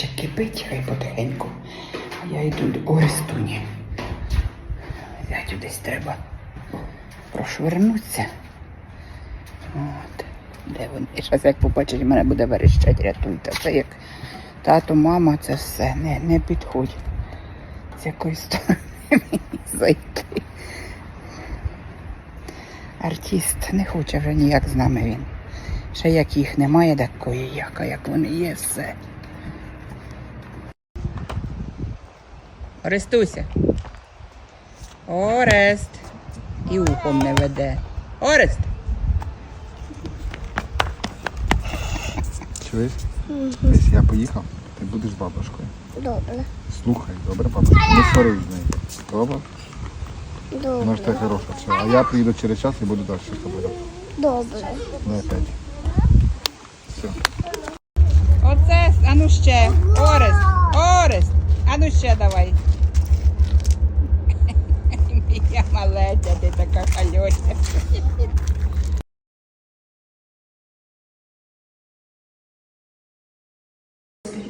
ще кипить, хай потихеньку. А я йду до Орестуні. Зятю десь треба прошвернутися. От. Де вони? Зараз як побачить, мене буде верещать, рятуйте. Це як тато, мама, це все. Не, не підходь. З якої сторони мені зайти. Артист не хоче вже ніяк з нами він. Ще як їх немає такої, як, а як вони є, все. Орестуся. Орест. І ухом не веде. Орест. Чуєш? Якщо я поїхав, ти будеш з бабушкою. Добре. Слухай, добре, бабушка. Не сварись з нею. Добре? Вона ж Добре. така хороша. Все. А я приїду через час і буду далі з тобою. Добре. Ну опять. Все. Оце, а ну ще. Орест. Орест. А ну ще давай. Моя маленька, ти така хальося.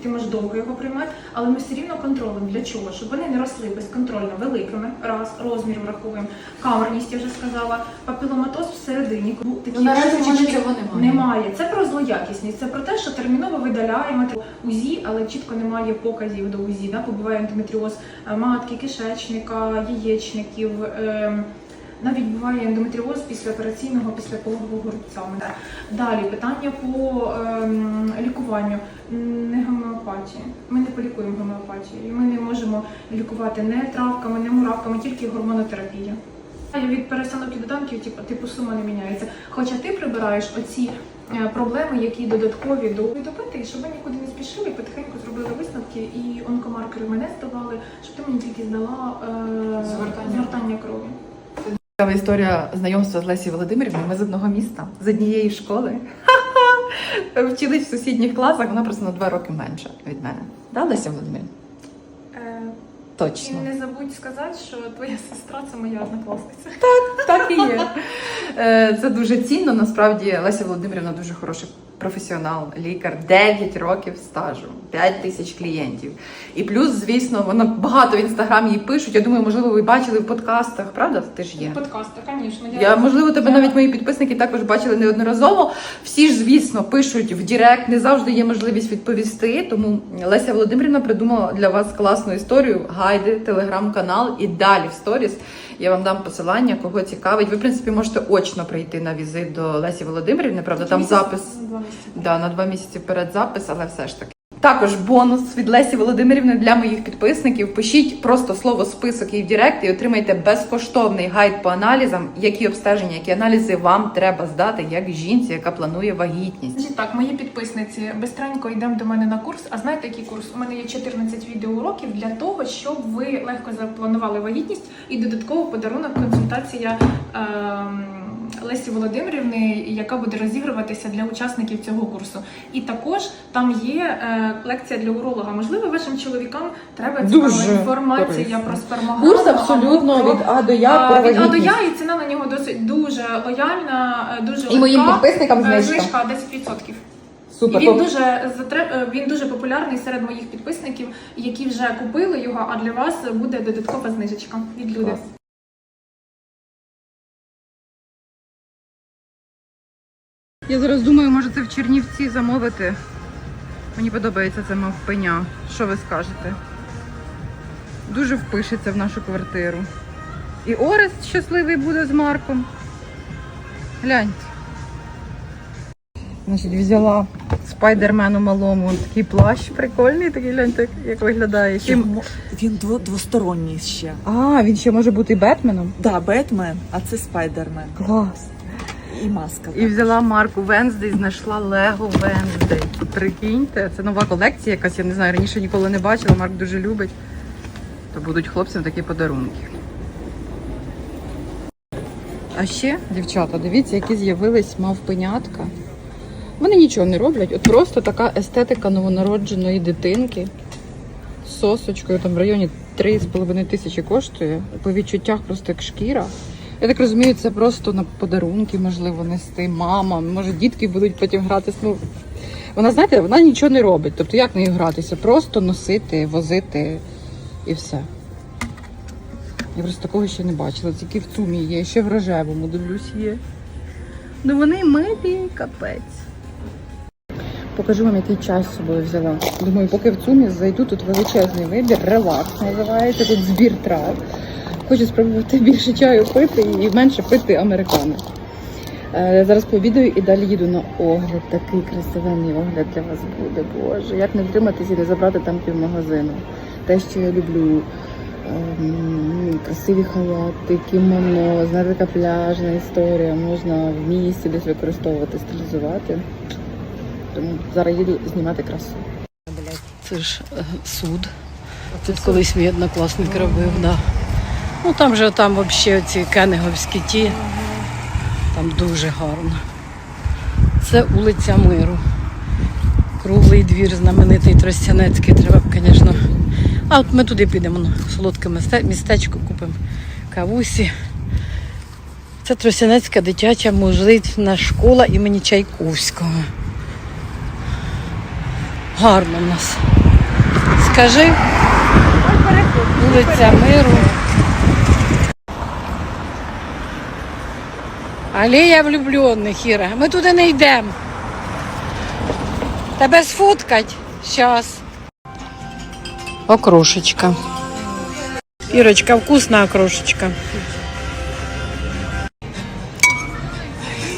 Ти можеш довго його приймати, але ми все рівно контролюємо. Для чого? Щоб вони не росли безконтрольно великими, раз, розмір враховуємо, камерність, я вже сказала, папіломатоз всередині. Ну, такі Ну, наразі в цього немає. Немає. Це про злоякісність. Це про те, що терміново видаляємо УЗІ, але чітко немає показів до УЗІ. Да? Бо буває ендометріоз е, матки, кишечника, яєчників. ем, навіть буває ендометріоз після операційного, після пологового рубцями. Далі питання по ем, лікуванню. Не гомеопатії. Ми не полікуємо гомеопатією. Ми не можемо лікувати не травками, не муравками, тільки гормонотерапія. Від перестановки доданків, типу, типу сума не міняється. Хоча ти прибираєш оці е, проблеми, які додаткові до допити, щоб ви нікуди не спішили, потихеньку зробили висновки і онкомаркери мене здавали, щоб ти мені тільки здала е, згортання крові. Цікава історія знайомства з Лесі Володимирівною. Ми з одного міста, з однієї школи. Вчились в сусідніх класах, вона просто на два роки менша від мене. Да, Леся Володимирівна? Е, Точно. І не забудь сказати, що твоя сестра це моя однокласниця. Так і є. Е, Це дуже цінно. Насправді Леся Володимирівна дуже хороший професіонал, лікар, 9 років стажу, 5 тисяч клієнтів. І плюс, звісно, вона багато в інстаграмі їй пишуть. Я думаю, можливо, ви бачили в подкастах, правда? Ти ж є. Подкасти, звісно. Я можливо тебе навіть мої підписники також бачили неодноразово. Всі ж, звісно, пишуть в Дірект, не завжди є можливість відповісти. Тому Леся Володимирівна придумала для вас класну історію, гайди, телеграм-канал і далі в сторіс. Я вам дам посилання, кого цікавить. Ви, в принципі, можете очно прийти на візит до Лесі Володимирівни. Правда, там запис да, на два місяці перед запис, але все ж таки. Також бонус від Лесі Володимирівни для моїх підписників. Пишіть просто слово список їй в Директ і отримайте безкоштовний гайд по аналізам, які обстеження, які аналізи вам треба здати як жінці, яка планує вагітність. Значить так, мої підписниці, бистренько йдемо до мене на курс. А знаєте, який курс? У мене є 14 відеоуроків для того, щоб ви легко запланували вагітність і додатково подарунок консультація ем, Лесі Володимирівни, яка буде розігруватися для учасників цього курсу. І також там є е, лекція для уролога. Можливо, вашим чоловікам треба цікава Дуже інформація корисно. про спермограму. Курс абсолютно або від А до Я А, від А до. Я, і ціна на нього досить дуже лояльна, е, дуже І моїм підписникам Е, знижка. Знижка 10%. Супер. І він дуже затре- е, він дуже популярний серед моїх підписників, які вже купили його. А для вас буде додаткова знижечка від люди. Я зараз думаю, може це в Чернівці замовити. Мені подобається це мавпеня. Що ви скажете? Дуже впишеться в нашу квартиру. І Орест щасливий буде з Марком. Гляньте. Значить, взяла спайдермену малому такий плащ прикольний, такий гляньте, як виглядає. Чим... Йому- Він дво- двосторонній ще. А, він ще може бути і Бетменом. Да, Бетмен, а це Спайдермен. Клас. І маска. І взяла марку Венздей, знайшла Лего Венздей. Прикиньте, це нова колекція якась, я не знаю, раніше ніколи не бачила, Марк дуже любить. То будуть хлопцям такі подарунки. А ще, дівчата, дивіться, які з'явились мавпенятка. Вони нічого не роблять, от просто така естетика новонародженої дитинки з сосочкою, там в районі 3,5 тисячі коштує. По відчуттях просто як шкіра. Я так розумію, це просто на подарунки можливо нести. Мама, може дітки будуть потім гратись. Ну Вона, знаєте, вона нічого не робить. Тобто як нею гратися? Просто носити, возити і все. Я просто такого ще не бачила. Тільки в цумі є, ще в рожевому, дивлюсь, є. Ну вони милі, капець. Покажу вам, який чай з собою взяла. Думаю, поки в цумі зайду, тут величезний вибір, релакс називається, тут збір трав. Хочу спробувати більше чаю пити і менше пити американо. Е, Зараз пообідаю і далі їду на огляд. Такий красивенний огляд для вас буде. Боже, як не втриматися і не забрати там півмагазину. Те, що я люблю. Ем, красиві халати, кімоно, знаєте, така пляжна історія. Можна в місті десь використовувати, стилізувати. Тому зараз їду знімати красу. Це ж е, суд. Тут колись мій однокласник робив, да. Ну там же там взагалі ці кенеговські ті. Там дуже гарно. Це вулиця Миру. Круглий двір, знаменитий Тростянецький. Треба б, звісно. А от ми туди підемо, ну, солодке містечко купимо кавусі. Це Тростянецька дитяча музична школа імені Чайковського. Гарно в нас. Скажи. Вулиця Миру. Алея влюблених, Іра. Ми туди не йдемо. Тебе сфоткать? Щас. Окрошечка. Ірочка, вкусна окрошечка.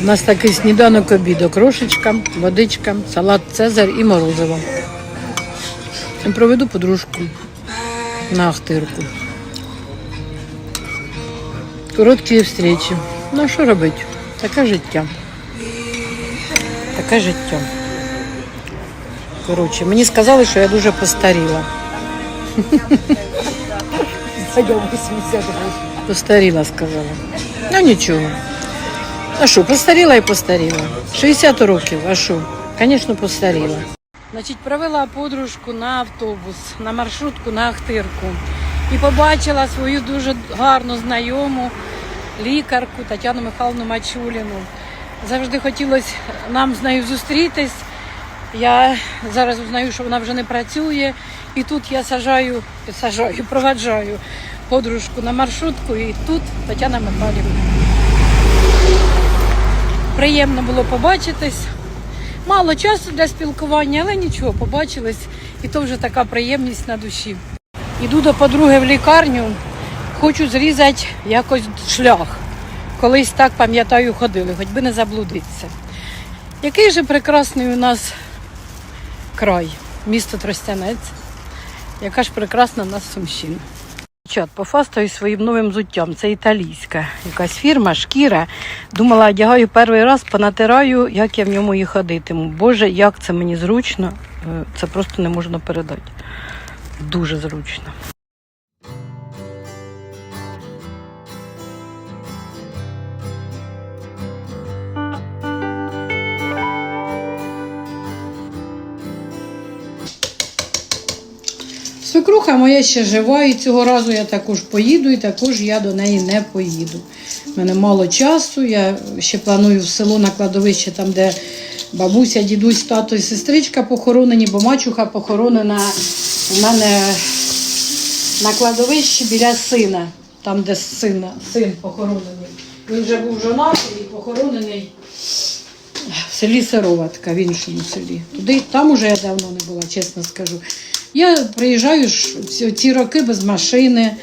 У нас такий сніданок обід. Окрошечка, водичка, салат Цезар і морозиво. Проведу подружку на Ахтирку. Короткі встречі. Ну, що робити? Таке життя. Таке життя. Коротше, мені сказали, що я дуже постаріла. Постаріла, сказала. Ну нічого. А що, постаріла і постаріла. 60 років, а що? Звісно, постаріла. Значить, провела подружку на автобус, на маршрутку на Ахтирку. І побачила свою дуже гарну знайому лікарку Тетяну Михайловну Мачуліну. Завжди хотілося нам з нею зустрітись. Я зараз узнаю, що вона вже не працює. І тут я сажаю, сажаю, проваджаю подружку на маршрутку, і тут Тетяна Михайлівна. Приємно було побачитись. Мало часу для спілкування, але нічого, побачились, і то вже така приємність на душі. Іду до подруги в лікарню, хочу зрізати якось шлях. Колись так пам'ятаю, ходили, хоч би не заблудитися. Який же прекрасний у нас край, місто Тростянець. Яка ж прекрасна у нас Сумщина. Чат, пофастаю своїм новим взуттям. Це італійська якась фірма, шкіра. Думала, одягаю перший раз, понатираю, як я в ньому і ходитиму. Боже, як це мені зручно, е, це просто не можна передати. Дуже зручно. Свекруха моя ще жива, і цього разу я також поїду, і також я до неї не поїду. У мене мало часу, я ще планую в село на кладовище, там, де бабуся, дідусь, тато і сестричка похоронені, бо мачуха похоронена у мене на кладовищі біля сина, там, де сина, син похоронений. Він вже був жонатий і похоронений в селі Сироватка, в іншому селі. Туди, там уже я давно не була, чесно скажу. Я приїжджаю ці роки без машини.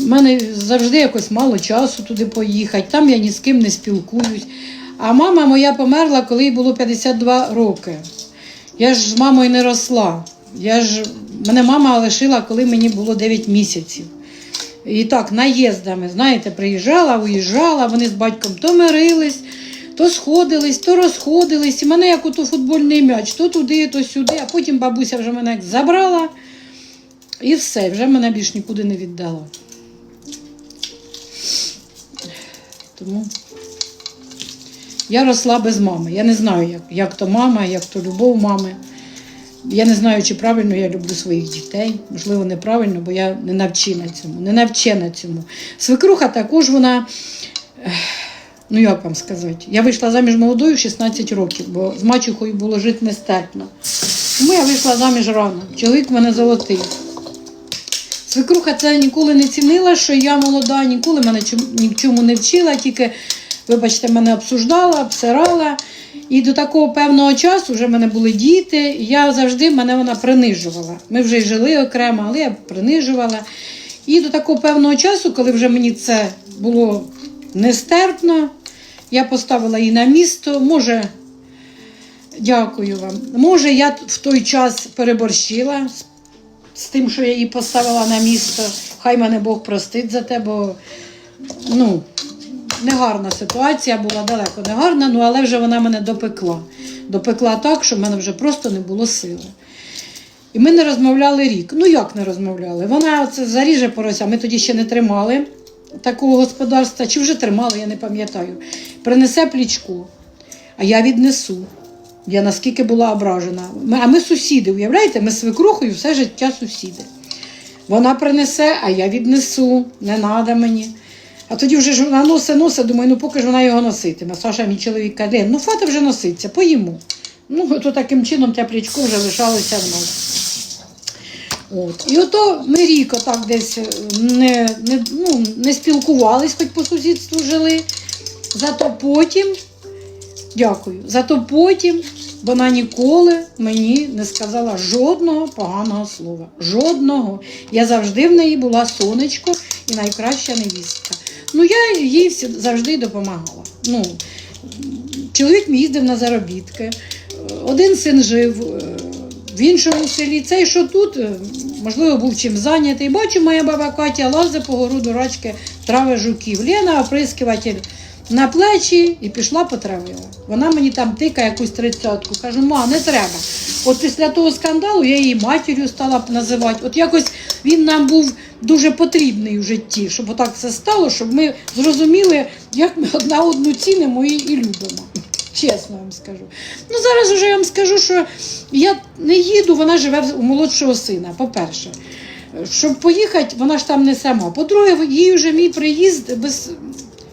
У мене завжди якось мало часу туди поїхати. Там я ні з ким не спілкуюсь. А мама моя померла, коли їй було 52 роки. Я ж з мамою не росла. Я ж, мене мама лишила, коли мені було 9 місяців. І так, наїздами, знаєте, приїжджала, уїжджала, вони з батьком то мирились, то сходились, то розходились. І мене як ото футбольний м'яч, то туди, то сюди, а потім бабуся вже мене як забрала. І все, вже мене більш нікуди не віддала. Тому я росла без мами. Я не знаю, як, як то мама, як то любов мами. Я не знаю, чи правильно я люблю своїх дітей. Можливо, неправильно, бо я не навчена цьому. Не навчена цьому. Свекруха також вона Ну як вам сказати? Я вийшла заміж молодою в 16 років, бо з мачухою було жити нестерпно. Тому я вийшла заміж рано. Чоловік мене золотий. Свекруха це ніколи не цінила, що я молода, ніколи мене ні в чому не вчила, тільки, вибачте, мене обсуждала, обсирала. І до такого певного часу вже в мене були діти, і я завжди мене вона принижувала. Ми вже й жили окремо, але я принижувала. І до такого певного часу, коли вже мені це було нестерпно, я поставила її на місто. Може, дякую вам. Може, я в той час переборщила з, тим, що я її поставила на місто. Хай мене Бог простить за те, бо ну, негарна ситуація була далеко не гарна, ну але вже вона мене допекла. Допекла так, що в мене вже просто не було сили. І ми не розмовляли рік. Ну як не розмовляли? Вона це заріже порося. Ми тоді ще не тримали такого господарства, чи вже тримали, я не пам'ятаю. Принесе плічку, а я віднесу. Я наскільки була ображена. Ми, а ми сусіди, уявляєте, ми свекрухою все життя сусіди. Вона принесе, а я віднесу, не треба мені. А тоді вже ж вона носить, носить, думаю, ну поки ж вона його носитиме. Саша, мій чоловік каже, ну фата вже носиться, поїмо. Ну, то таким чином те плічко вже лишалося в нас. От. І ото ми рік отак десь е, не, не, ну, не спілкувались, хоч по сусідству жили. Зато потім, дякую, зато потім вона ніколи мені не сказала жодного поганого слова. Жодного. Я завжди в неї була сонечко і найкраща невістка. Ну, я їй завжди допомагала. Ну, чоловік мій їздив на заробітки. Один син жив е, в іншому селі. Цей, що тут, е, можливо, був чим зайнятий. Бачу, моя баба Катя лазить по городу рачки трави жуків. Лена оприскуватель на плечі і пішла потравила. Вона мені там тикає якусь тридцятку. Кажу, ма, не треба. От після того скандалу я її матір'ю стала називати. От якось він нам був дуже потрібний у житті, щоб отак все стало, щоб ми зрозуміли, як ми одна одну цінимо і, і любимо. Чесно вам скажу. Ну зараз уже я вам скажу, що я не їду, вона живе у молодшого сина, по-перше. Щоб поїхати, вона ж там не сама. По-друге, їй вже мій приїзд без.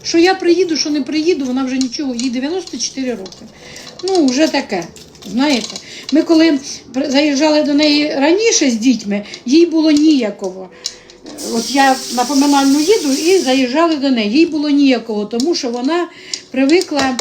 Що я приїду, що не приїду, вона вже нічого, їй 94 роки. Ну, вже таке. Знаєте, ми коли заїжджали до неї раніше з дітьми, їй було ніяково. От я на поминальну їду і заїжджали до неї. Їй було ніякого, тому що вона привикла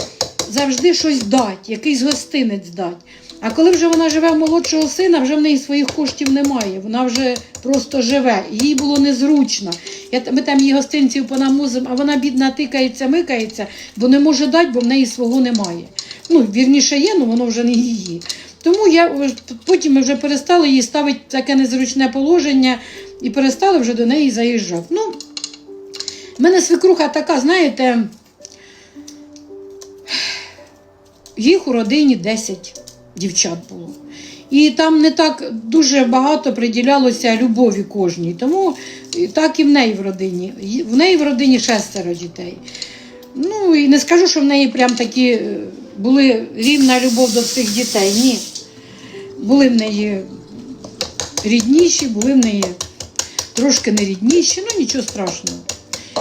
завжди щось дати, якийсь гостинець дати. А коли вже вона живе в молодшого сина, вже в неї своїх коштів немає. Вона вже просто живе. Їй було незручно. Я, ми там її гостинців понамозимо, а вона бідна тикається, микається, бо не може дати, бо в неї свого немає. Ну, вірніше є, але воно вже не її. Тому я потім ми вже перестали їй ставити таке незручне положення і перестали вже до неї заїжджати. Ну, в мене свекруха така, знаєте, їх у родині 10 дівчат було. І там не так дуже багато приділялося любові кожній. Тому так і в неї в родині. В неї в родині шестеро дітей. Ну і не скажу, що в неї прям такі е, були рівна любов до всіх дітей. Ні. Були в неї рідніші, були в неї трошки не рідніші, ну нічого страшного.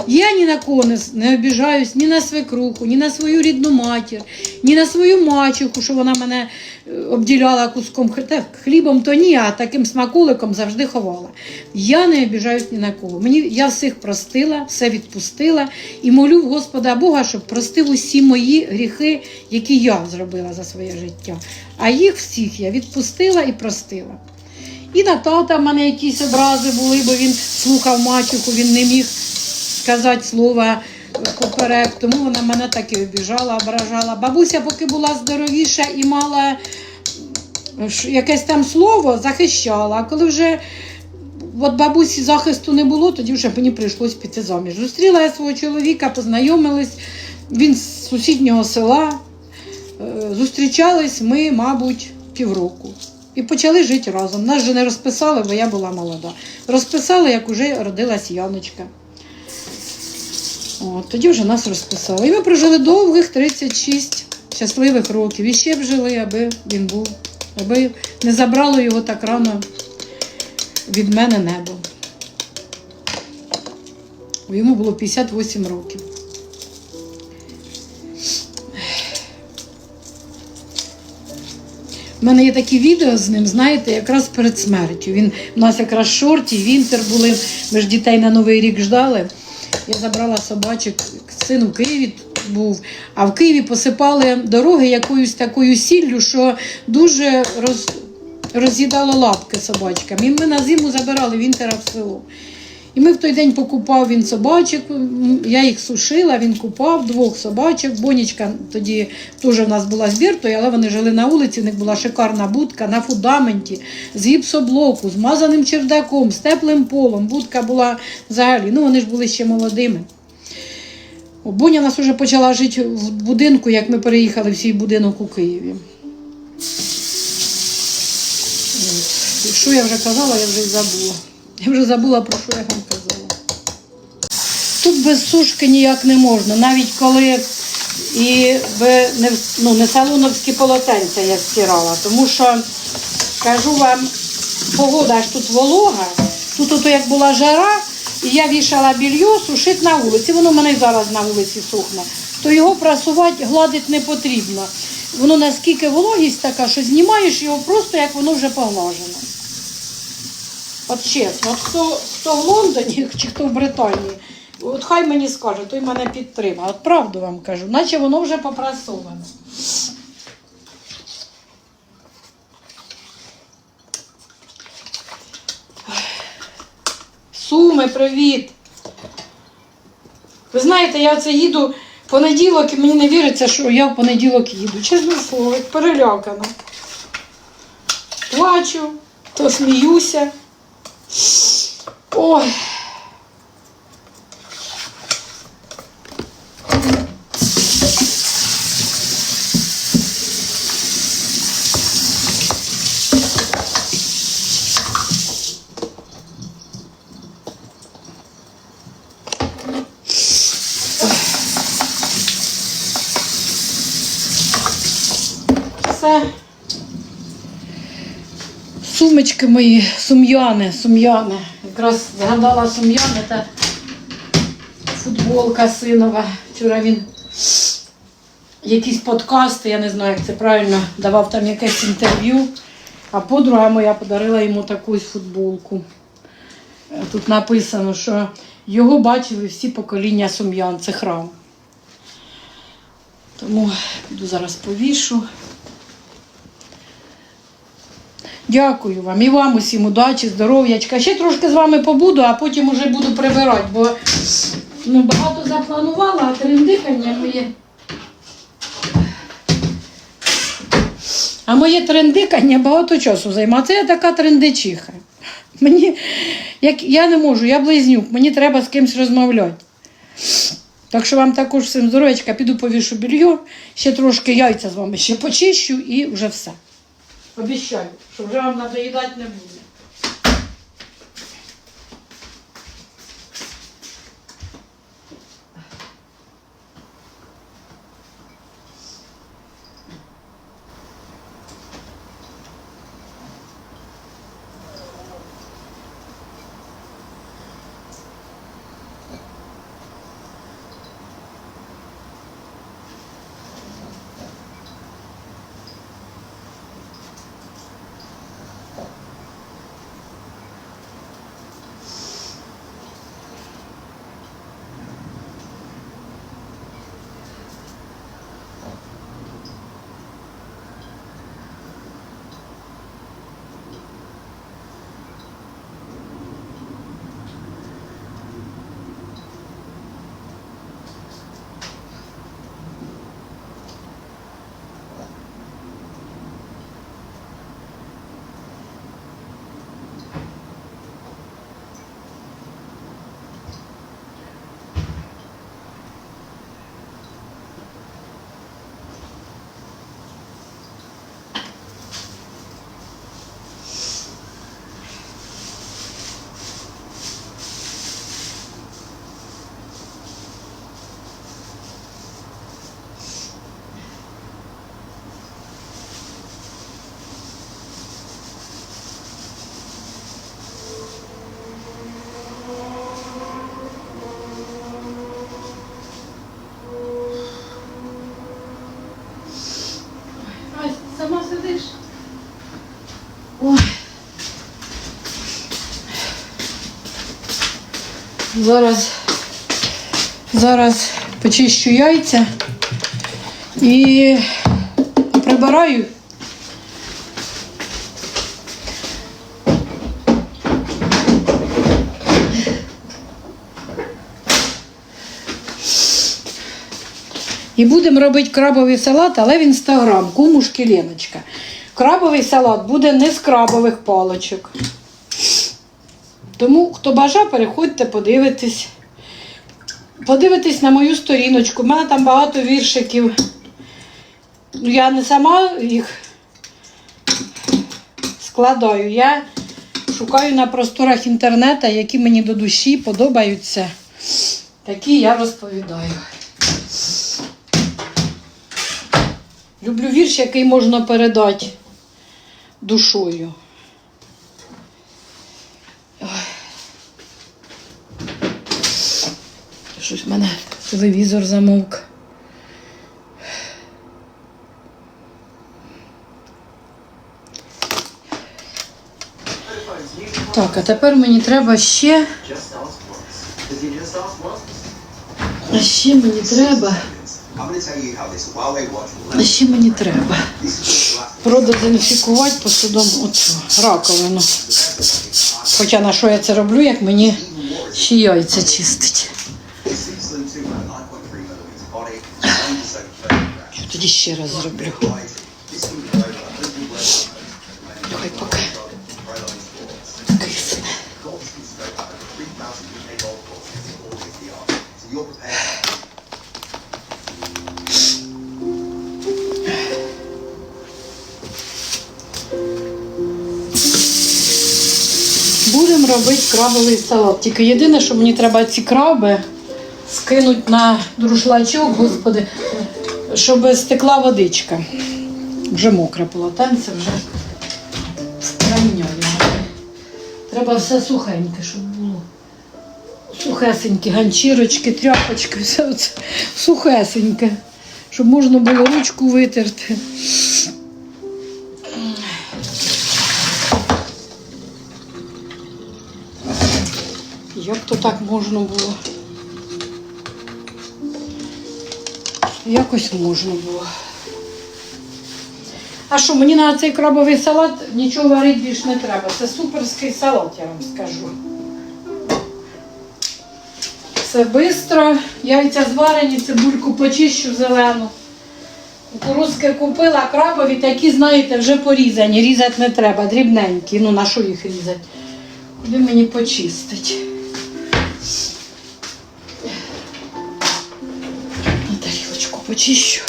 Я ні на кого не, обіжаюсь, ні на свекруху, ні на свою рідну матір, ні на свою мачуху, що вона мене е, обділяла куском хлібом, то ні, а таким смаколиком завжди ховала. Я не обіжаюсь ні на кого. Мені я всіх простила, все відпустила і молю в Господа Бога, щоб простив усі мої гріхи, які я зробила за своє життя. А їх всіх я відпустила і простила. І на тата в мене якісь образи були, бо він слухав мачуху, він не міг сказати слова поперек, тому вона мене так і обіжала, ображала. Бабуся, поки була здоровіша і мала якесь там слово, захищала. А коли вже от бабусі захисту не було, тоді вже мені прийшлось піти заміж. Зустріла я свого чоловіка, познайомились, він з сусіднього села. Е, Зустрічались ми, мабуть, півроку. І почали жити разом. Нас же не розписали, бо я була молода. Розписали, як уже родилась Яночка. От, Тоді вже нас розписали. І ми прожили довгих 36 щасливих років. І ще б жили, аби він був, аби не забрало його так рано від мене небо. Йому було 58 років. У мене є такі відео з ним, знаєте, якраз перед смертю. Він у нас якраз шорті, вінтер були. Ми ж дітей на Новий рік ждали. Я забрала собачок, син в Києві був, а в Києві посипали дороги якоюсь такою сіллю, що дуже роз, роз'їдало лапки собачкам. І ми на зиму забирали вінтера в село. І ми в той день покупав він собачок, я їх сушила, він купав двох собачок. Бонічка тоді теж в нас була з Біртою, але вони жили на вулиці, в них була шикарна будка на фундаменті, з гіпсоблоку, з мазаним чердаком, з теплим полом. Будка була взагалі, ну вони ж були ще молодими. Боня нас вже почала жити в будинку, як ми переїхали в свій будинок у Києві. Що я вже казала, я вже й забула. Я вже забула, про що я вам казала. Тут без сушки ніяк не можна, навіть коли і не, ну, не салоновські полотенця я стирала, тому що кажу вам, погода ж тут волога, тут ото як була жара, і я вішала більйо, сушить на вулиці. Воно в мене зараз на вулиці сухне. То його прасувати, гладити не потрібно. Воно наскільки вологість така, що знімаєш його просто як воно вже поглажено. От чесно, от хто, хто в Лондоні чи хто в Британії, от хай мені скаже, той мене підтримає. От правду вам кажу, наче воно вже попрасоване. Суми, привіт! Ви знаєте, я оце їду в понеділок і мені не віриться, що я в понеділок їду. Чесне слово, як перелякана. Плачу, то сміюся. Ой. Сумочки мої, сум'яни, сум'яни. Якраз згадала сум'яни та футболка синова. Вчора він якісь подкасти, я не знаю, як це правильно, давав там якесь інтерв'ю. А подруга моя подарила йому таку футболку. Е, Тут написано, що його бачили всі покоління сум'ян, це храм. Тому піду зараз повішу. Дякую вам і вам усім удачі, здоров'ячка. Ще трошки з вами побуду, а потім уже буду прибирати, бо ну, багато запланувала, а трендикання моє. А моє трендикання багато часу займає. Це я така трендичиха. Мені, як я не можу, я близнюк, мені треба з кимось розмовляти. Так що вам також всім здоров'ячка, піду повішу більйо, ще трошки яйця з вами ще почищу і вже все. Обіщаю, що вже вам надоїдати не буде. Зараз, зараз почищу яйця і прибираю. І будемо робити крабовий салат, але в інстаграм, кумушки Леночка. Крабовий салат буде не з крабових палочок. Тому, хто бажає, переходьте, подивитись. Подивитись на мою сторіночку. У мене там багато віршиків. Ну, Я не сама їх складаю. Я шукаю на просторах інтернету, які мені до душі подобаються. Такі я розповідаю. Люблю вірш, який можна передати душою. Ой. Щось в мене телевізор замовк. Так, а тепер мені треба ще. А ще мені треба. А ще мені треба продезінфікувати посудом оцю раковину. Хоча на що я це роблю, як мені ще яйця чистить. Тоді ще раз зроблю. Давай поки. Будемо робити крабовий салат. Тільки єдине, що мені треба ці краби скинути на друшлачок, господи, щоб стекла водичка. Вже мокре полотенце, вже проміняли. Треба все сухеньке, щоб було. Сухесенькі ганчірочки, тряпочки, все це сухесеньке, щоб можна було ручку витерти. Як то так можна було? Якось можна було. А що, мені на цей крабовий салат нічого варити більш не треба. Це суперський салат, я вам скажу. Все швидко. Яйця зварені, цибульку почищу зелену. Кукурузки купила, крабові такі, знаєте, вже порізані. Різати не треба, дрібненькі. Ну на що їх різати? Куди мені почистить? Почищу.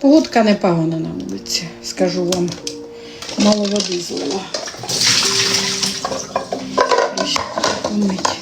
Погодка непогана на вулиці, скажу вам. Мало води злила. Помить.